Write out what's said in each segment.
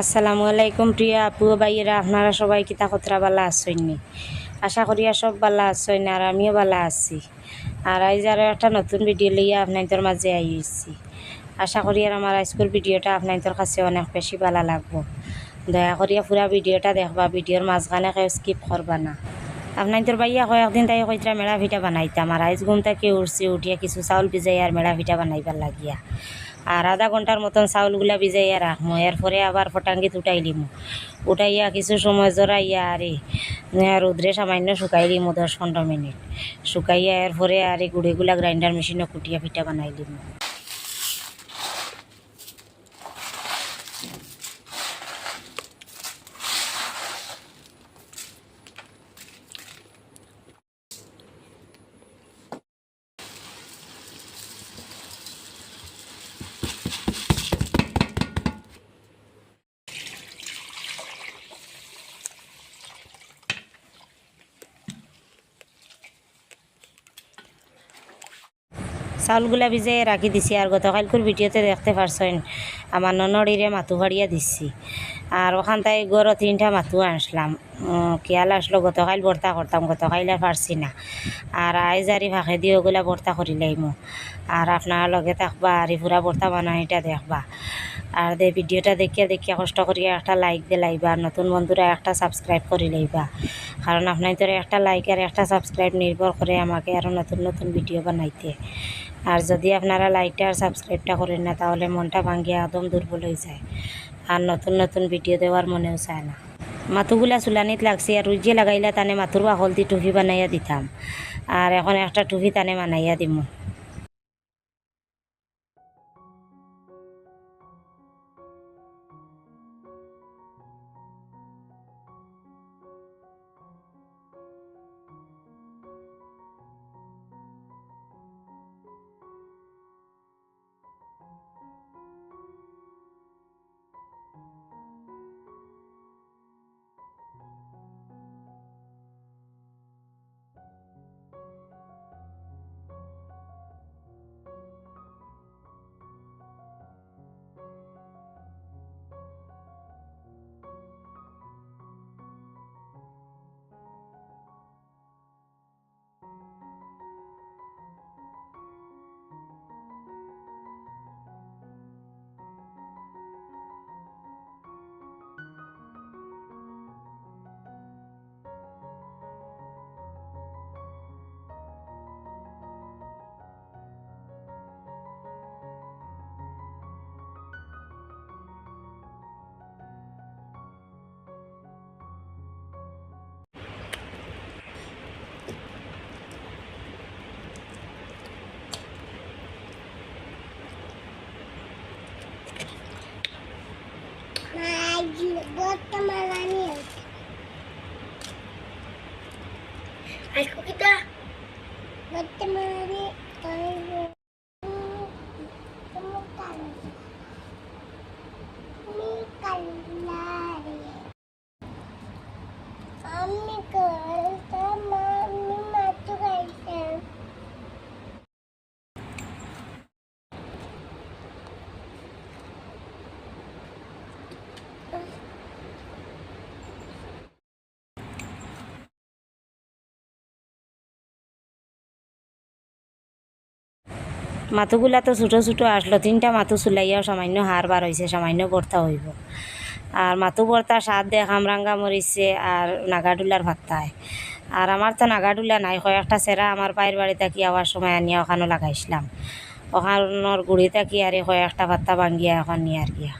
আসসালামু আলাইকুম প্রিয় আপু ভাইয়েরা, আপনারা সবাই কিতা কতরা বালা আসইনি আশা করিয়া সব বালা আসইন আর আমিও বালা আছি। আর আজ আরও একটা নতুন ভিডিও লইয়া আপনাদের মাঝে আইছি। আশা করি আর আমার আজকের ভিডিওটা আপনাদের কাছে অনেক বেশি ভালো লাগবো। দয়া করিয়া পুরা ভিডিওটা দেখবা ভিডিওর মাঝখানে কেউ স্কিপ করবা না। আপনাদের ভাইয়া কয়েকদিন তাই কইতরা মেলা ভিটা বানাইতাম, আর আইজ ঘুম থেকে উঠছি, উঠিয়া কিছু চাউল ভিজাই আর মেলা ভিটা বানাইবার লাগিয়া। আর আধা ঘণ্টার মতন চাউলগুলা ভিজাইয়া রাখমো। এরপরে আবার ফটাঙ্গিত উঠাই দিম উঠাইয়া কিছু সময় জড়াইয়া আরে রোদ্রে সামান্য শুকাই দিমু দশ পনেরো মিনিট। শুকাইয়া এরপরে আরে গুড়িগুলা গ্রাইন্ডার মেশিনে কুটিয়া পিঠা বানাই দিমু চাউলগুলা ভিজাই রাখি দিছি আর গতকালকুর ভিডিওতে দেখতে পারছেন আমার ননড়িরে মাথু ভাড়িয়া দিছি। আর ওখান তাই গড় তিনটা মাথু আনসলাম খেয়াল আসলো গতকাল ভর্তা করতাম গতকাল আর পারছি না। আর আইজ আরি ফাঁকে দিয়ে ওগুলা ভর্তা করি লাইমু আর আপনার লগে থাকবা আর পুরা ভর্তা বানানিটা দেখবা। আর দে ভিডিওটা দেখিয়া দেখিয়া কষ্ট করিয়া একটা লাইক দিয়ে লাইবা নতুন বন্ধুরা একটা সাবস্ক্রাইব করে লাইবা। কারণ আপনার তোর একটা লাইক আর একটা সাবস্ক্রাইব নির্ভর করে আমাকে আরও নতুন নতুন ভিডিও বানাইতে। আর যদি আপনারা লাইকটা আর সাবস্ক্রাইবটা করেন না, তাহলে মনটা ভাঙ্গিয়ে একদম দুর্বল হয়ে যায়। আর নতুন নতুন ভিডিও দেওয়ার মনেও চায় না। মাথুগুলা চুলানিত লাগছে, আর রুজে লাগাইলে তানে মাথুর বা হলদি টুফি বানাইয়া দিতাম। আর এখন একটা টুফি তানে বানাইয়া দিমু। Gilbert Tamalay. মাথুগুলা তো ছোটো ছোটো আসলো, তিনটা মাথু চুলাইয়াও সামান্য হার বার হয়েছে সামান্য ভর্তা হইব। আর মাথু ভর্তা স্বাদ দিয়ে খামরাঙ্গা মরিছে আর নাগাডুলার ভাত্তায় আর আমার তো নাগাডুলা নাই, কয়েকটা সেরা আমার পায়ের বাড়ি থাকি আবার সময় আনিয়া ওখানে লাগাইছিলাম। ওখানোর গুড়ি থাকি আর কয়েকটা ভাত্তা ভাঙ্গিয়া এখন নিয়ে আর গিয়া।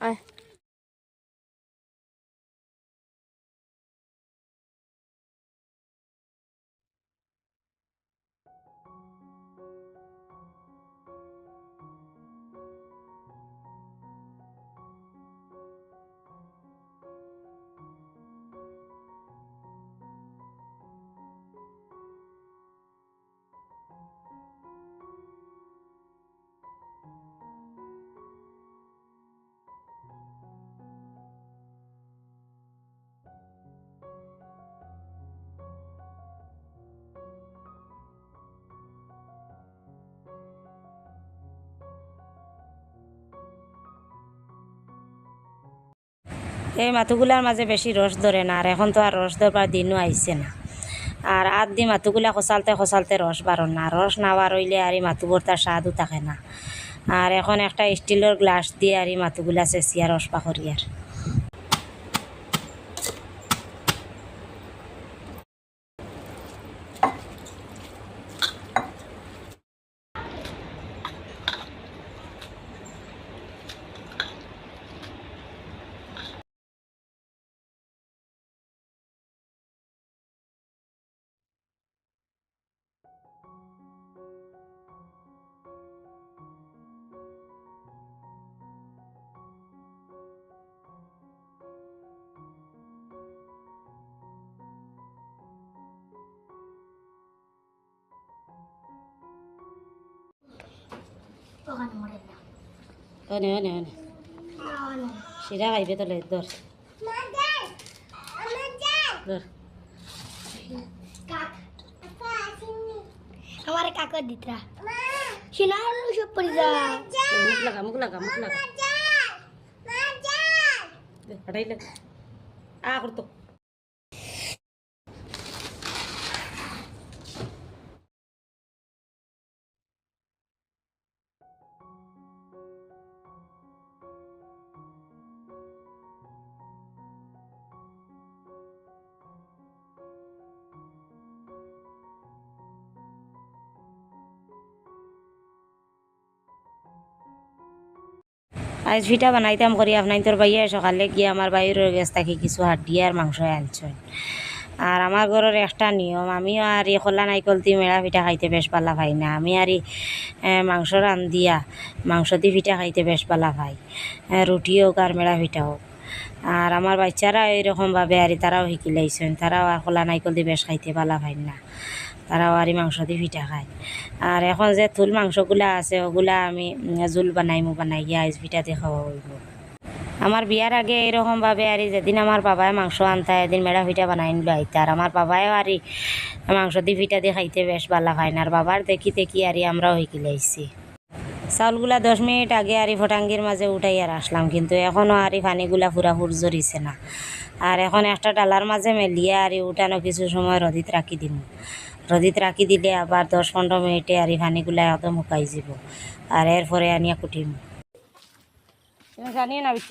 Ay. এই মাথুগুলার মাঝে বেশি রস ধরে না আর এখন তো আর রস ধরবার দিনও আইসে না। আর আদ দি মাথুগুলা খসালতে খসালতে রস বাড়ন না রস না বার হইলে আর এই মাথুবোর তার স্বাদও থাকে না। আর এখন একটা স্টিলের গ্লাস দিয়ে আর এই মাথুগুলা চেঁচিয়া রস পাখরি আর ওখানে মরে না। অনে অনে অনে। সিরা খাইবে তো ধর। ধর। কাক আমার কাকর দিতরা। মা। সিনার সব পড়ে যা। মুখ লাগা মুখ লাগা মুখ লাগা। হটাই লাগ আ করতো। আজ ভিটা বানাইতাম করি আপনার তোর বাইয়া সকালে গিয়ে আমার বাইরের গেছ থাকি কিছু হাড্ডি আর মাংস আনছেন। আর আমার ঘরের একটা নিয়ম, আমিও আর এই খোলা নাইকল দিয়ে মেলা পিঠা খাইতে বেশ পালা পাই না। আমি আর মাংস রান দিয়া মাংস দিয়ে পিঠা খাইতে বেশ পালা পাই। রুটি হোক আর মেলা পিঠা হোক। আর আমার বাচ্চারা এরকমভাবে আর তারাও শিকি লাইছেন তারাও আর খোলা নাইকল দিয়ে বেশ খাইতে পালা পাই না। তারাও আর মাংস দিয়ে পিঠা খায়। আর এখন যে থুল মাংসগুলা আছে ওগুলা আমি জোল বানাইমু বানাই গিয়া আইস পিঠাতে খাওয়া হইব আমার বিয়ার আগে এরকমভাবে আর যেদিন আমার বাবায় মাংস আনতা, এদিন মেড়া পিঠা বানাই নিল আইতা। আর আমার বাবাও আর মাংস দিয়ে পিঠা দিয়ে খাইতে বেশ ভালো খায়। না আর বাবার দেখি দেখি আর আমরাও শিকি লাইছি চাউলগুলা দশ মিনিট আগে আর ফটাঙ্গির মাঝে উঠাই আর আসলাম। কিন্তু এখনও আর পানিগুলা পুরা জরিছে না। আর এখন একটা ডালার মাঝে মেলিয়ে আর উঠানো কিছু সময় রদিত রাখি দিম। রদিত রাখি দিলে আবার দশ পনেরো মিনিটে আর এই পানিগুলা একদম শুকাই যাব। আর এরপরে আনিয়া কুটিম। জানিয়ে না? বুঝছ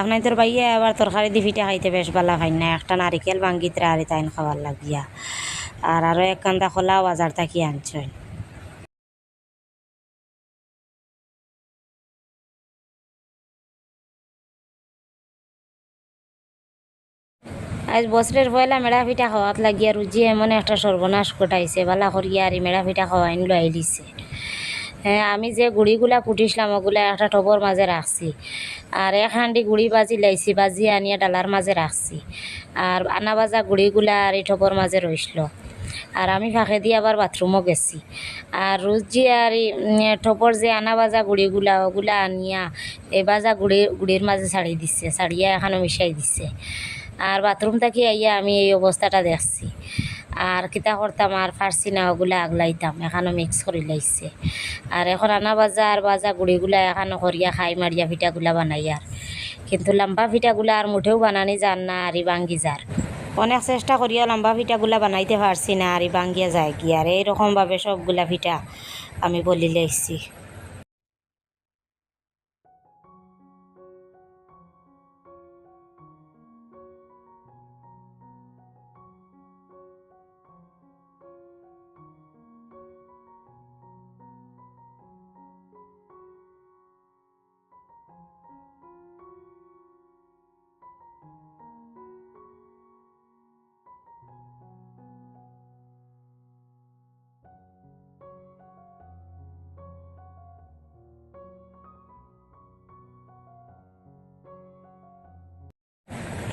আপনার তোর বাইয়া আবার তরকারি দি পিঠা খাইতে বেশ ভালো খাই না। একটা নারিকেল ভাঙ্গিতে আর তাইন খাবার লাগিয়া। আর আরও এক কান্দা খোলা বাজার থাকি আনছেন আজ বছরের পয়লা মেড়া পিঠা খাওয়াত লাগিয়া রুজি এমন একটা সর্বনাশ ঘটাইছে। বালা করিয়া আর মেড়া পিঠা খাওয়াইন লো আইলিছে। হ্যাঁ আমি যে গুড়িগুলা ফুটিছিলাম ওগুলা একটা টবর মাঝে রাখছি আর এক হাঁডি গুড়ি বাজি লাইছি, বাজি আনিয়া ডালার মাঝে রাখছি আর আনা বাজা গুড়িগুলা আর এই টবর মাঝে রইছিল আর আমি ফাঁকে দিয়ে আবার বাথরুমও গেছি। আর রোজ যে আর টপর যে আনা বাজা গুড়িগুলা, ওগুলা আনিয়া এই বাজা গুড়ি গুড়ির মাঝে ছাড়িয়ে দিচ্ছে ছাড়িয়া এখানে মিশাই দিচ্ছে আর বাথরুম থাকি আইয়া আমি এই অবস্থাটা দেখছি। আর কিতা করতাম, আর ফার্সি না ওগুলা আগলাইতাম, এখানো মিক্স করে লাইছে আর এখন আনা বাজা আর বাজা গুড়িগুলা এখানো করিয়া খাই মারিয়া পিঠাগুলা বানাই আর কিন্তু লম্বা পিঠাগুলা আর মুঠেও বানানি যান না আর ই ভাঙ্গি যার অনেক চেষ্টা করিয়া লম্বা পিঠাগুলা বানাইতে পারছি না আর ই ভাঙ্গিয়া যায় কি আর এইরকমভাবে সবগুলা পিঠা আমি বলি লাইছি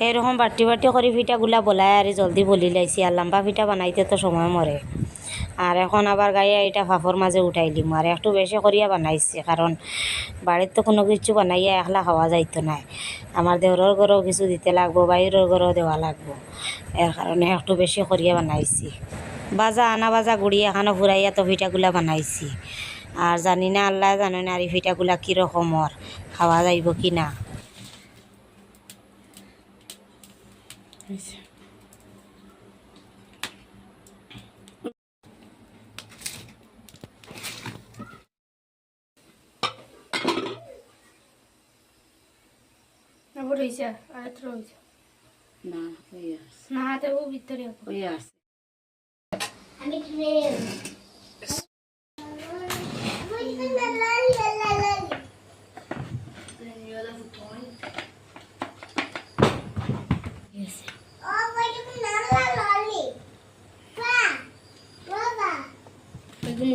এরকম বাটি বাটি করে পিঠাগুলা বলাই আর জলদি বলি লাইছি। আর লম্বা পিঠা বানাইতে তো সময় মরে আর এখন আবার গায়ে এটা ফাফর মাঝে উঠাই দিম। আর একটু বেশি করিয়া বানাইছি কারণ বাড়ির তো কোনো কিছু বানাইয়া একলা খাওয়া যাইতো না আমার দেহরের ঘরেও কিছু দিতে লাগবো বাইরের ঘরেও দেওয়া লাগবো। এর কারণে একটু বেশি করিয়া বানাইছি। বাজা, আনা বাজা গুড়ি এখানো ফুরাইয়া তো পিঠাগুলা বানাইছি। আর জানি না আল্লাহ জানে না আর এই পিঠাগুলা কীরকমর খাওয়া যাইব কি না। হয়েছে আর এত হয়েছে না ওই আছে না হাতে ও ভিতরে ওই আছে আমি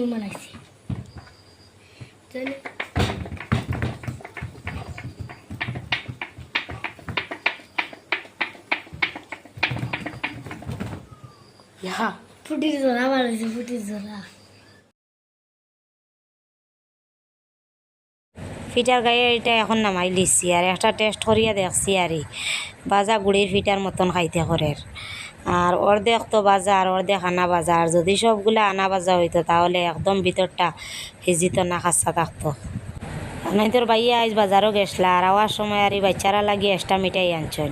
এগুলো বানাইছি। তাহলে ইহা ফুটির জোড়া বানাইছি ফুটির জোড়া। ফিটার গায়ে এটা এখন নামাই লিছি আর একটা টেস্ট করিয়া দেখছি আর বাজা গুড়ির ফিটার মতন খাইতে করে আর অর্ধেক তো বাজা আর অর্ধেক আনা বাজা। আর যদি সবগুলা আনা বাজা হইতো তাহলে একদম ভিতরটা ভিজিত না খাচ্ছা থাকতো নাই তোর বাইয়া আজ বাজারও গেছলা। আর আওয়ার সময় আর এই বাচ্চারা লাগি এক্সট্রা মিঠাই আনছেন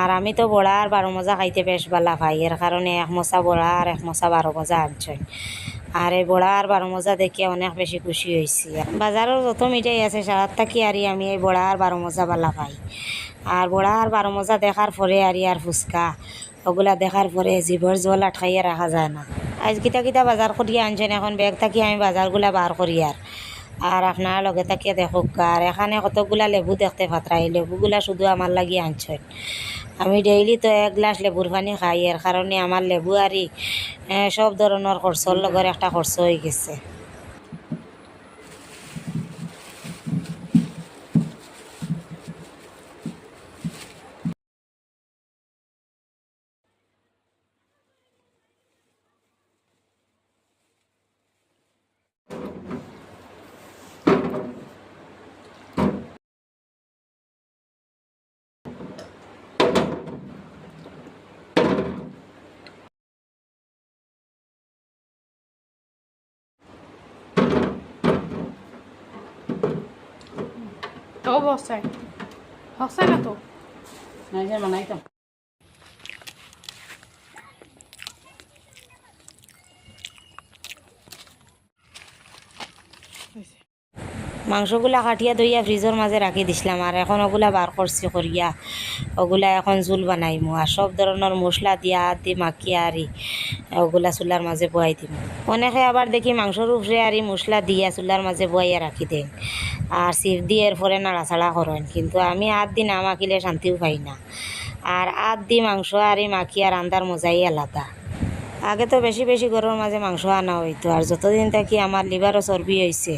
আর আমি তো বড়া আর বারো মজা খাইতে বেশ বালা খাই এর কারণে এক মশা বড়া আর এক মশা বারো মজা আনছেন আর এই বড়া, আর বারো মজা দেখে অনেক বেশি খুশি হয়েছি। বাজারের যত মিঠাই আছে, সারাত থাকি আর আমি এই বড়া আর বারো মজা বালা পাই। আর বড়া আর বারো মজা দেখার পরে আর আর ফুচকা। ওগুলা দেখার পরে জিভর জল আটকাইয়া রাখা যায় না। আজ কিতা কিতা বাজার করিয়া আনছেন, এখন ব্যাগ থাকি আমি বাজারগুলা বার করি আর আর আপনার লগে তাকিয়ে দেখুক, আর এখানে কতগুলা লেবু দেখতে পাত্রাই, লেবুগুলা শুধু আমার লাগি আনছেন। আমি ডেইলি তো এক গ্লাস লেবুর পানি খাই, এর কারণে আমার লেবু আর সব ধরনের খরচর লগর একটা খরচ হয়ে গেছে। অবস্থায় হচ্ছে না তো? মাংসগুলা কাটিয়া দইয়া ফ্রিজের মাঝে রাখি দিছিলাম আর এখন ওগুলা বার করছি করিয়া ওগুলা এখন জুল বানাইমু আর সব ধরনের মশলা দিয়া দি মাখিয়া আরি ওগুলা চুলার মাঝে বয়াই দিম। অনেকে আবার দেখি মাংসর উপরে আরি মশলা দিয়া চুলার মাঝে বয়াইয়া রাখি দেন আর সিপ দিয়ে এরপরে নাড়াচাড়া করেন। কিন্তু আমি আট দিন না মাখিলে শান্তিও পাই না। আর আট দি মাংস আর এই মাখি মাখিয়া রান্দার মজাই আলাদা। আগে তো বেশি বেশি গরুর মাঝে মাংস আনা হইতো, আর যতদিন থাকি আমার লিভারও চর্বি হয়েছে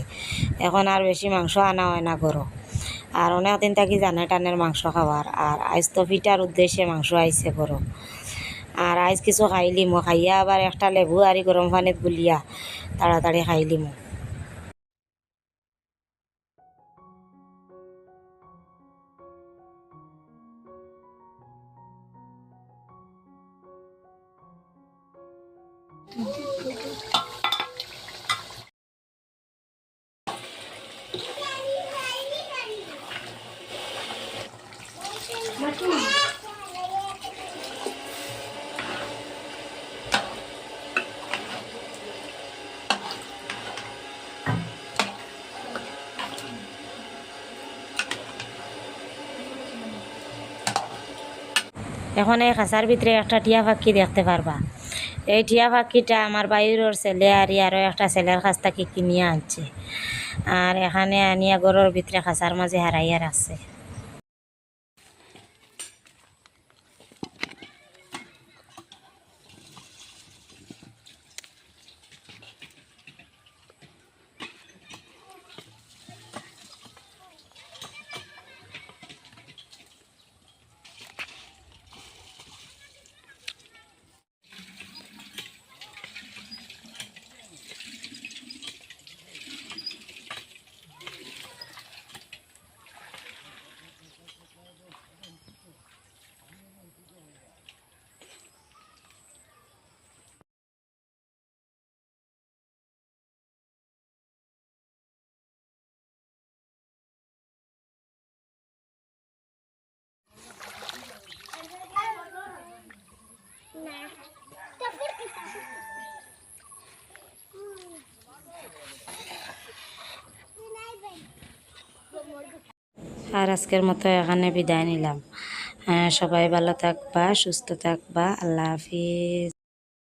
এখন আর বেশি মাংস আনা হয় না গরু। আর অনেক দিন থাকি জানে টানের মাংস খাওয়ার, আর আইজ তো ফিটার উদ্দেশ্যে মাংস আইছে গরু। আর আইজ কিছু খাইলিম খাইয়া আবার একটা লেবু আর গরম পানিত গুলিয়া তাড়াতাড়ি খাইলিম এখন এই খাঁচার ভিতরে একটা টিয়া পাখি দেখতে পারবা। এই টিয়া পাখিটা আমার বাইরের ছেলে আর আরও একটা ছেলের কাছ থেকে কিনিয়ে আনছে। আর এখানে আনিয়া গরুর ভিতরে খাঁচার মাঝে হারাইয়া রাখছে। আর আজকের মতো এখানে বিদায় নিলাম। সবাই ভালো থাকবা সুস্থ থাকবা। আল্লাহ হাফিজ।